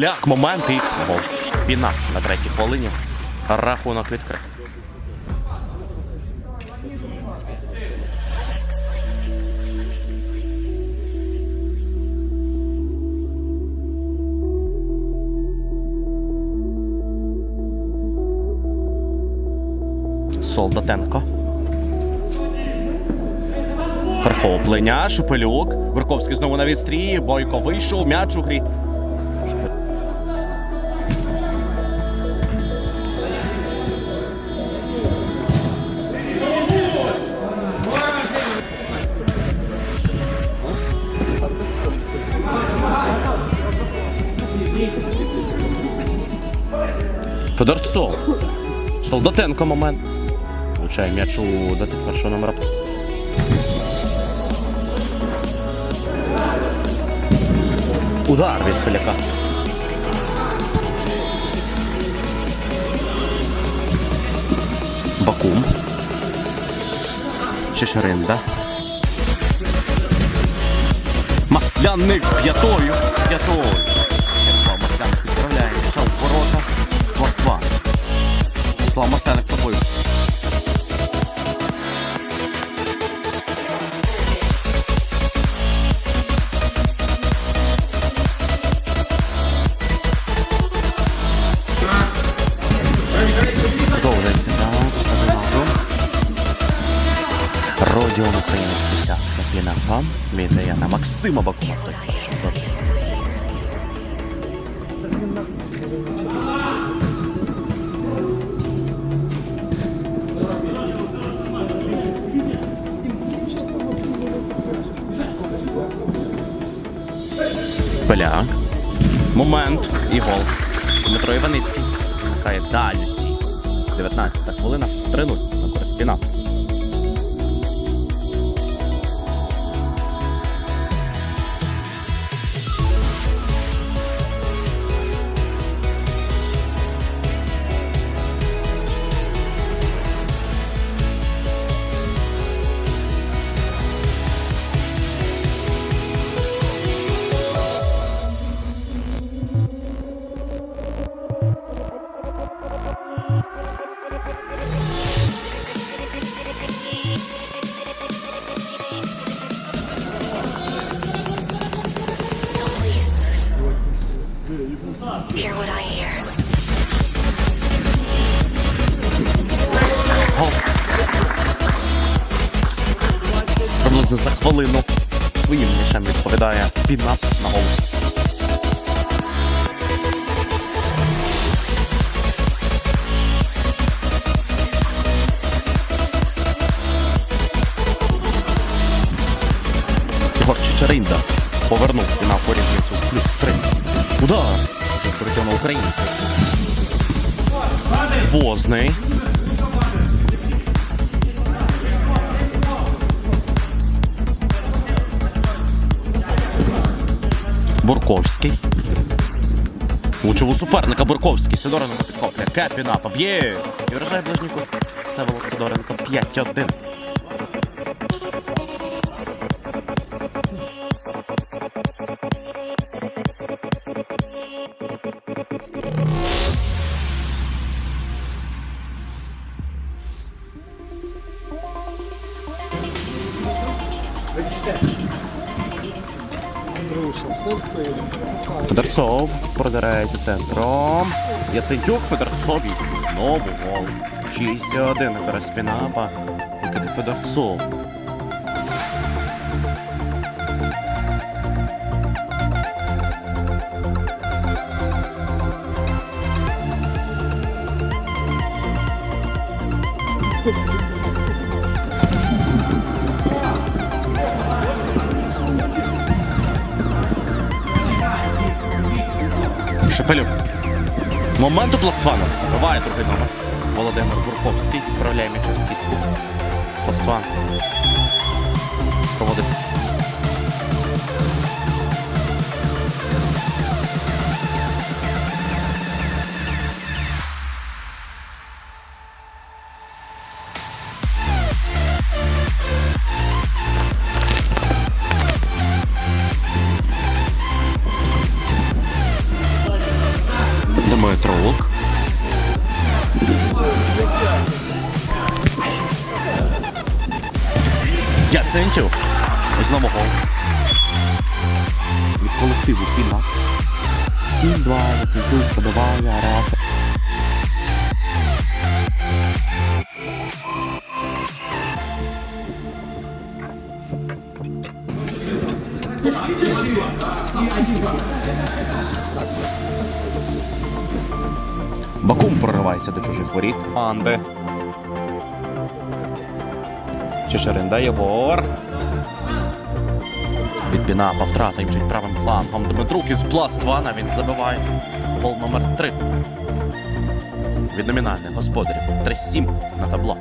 Шепеляк, момент і гол. Піна на третій хвилині. Рахунок відкрит. Солдатенко. Перехоплення, Шепелюк. Бурковський знову на відстрій. Бойко вийшов, м'яч у грі. Федорцов. Солдатенко момент. Влучає м'яч у 21 номера. Удар від Поляка. Бакум. Чешеринда. Масляник п'ятою. П'ятою. Ярослав Масляник пробив. Продовжується вимогу. Родіон Українець 10 Пінапа віддає на Максима Бакума. Продаж. Поляк. Момент і гол. Дмитро Іваницький Зникає дальню стійку. 19 хвилина. 3-0 на користь Піна. Hear what I hear. Приблизно за хвилину своїм м'ячем відповідає Піна на гол. Повернув Піна порізницю плюс 3. Удар! Перейти на. Возний. Бурковський. Влучив у суперника Бурковський. Сидоренко підхоплює. Кепіна поб'є. І вражає ближніку. Всеволод Сидоренко 5-1. Федорцов продирається центром. Яцентюк Федорцов і знову гол. 6-1 на користь Пінапа. Никита Шепелюк. Моменту пластва нас забиває другий номер. Володимир Бурковський відправляє м'яч у сітку. Пластва. Проводить. Яцентів. Знову гол. Від колективу Піна. 7-2, Яцентюк забиває рахунок. Бакум проривається до чужих воріт. Анде. Чешеринда Єгор. Від по втрата мчить правим флангом. Дмитрук із пластвана він забиває. Гол номер 3 Від номінальних господарів. 3-7 на табло.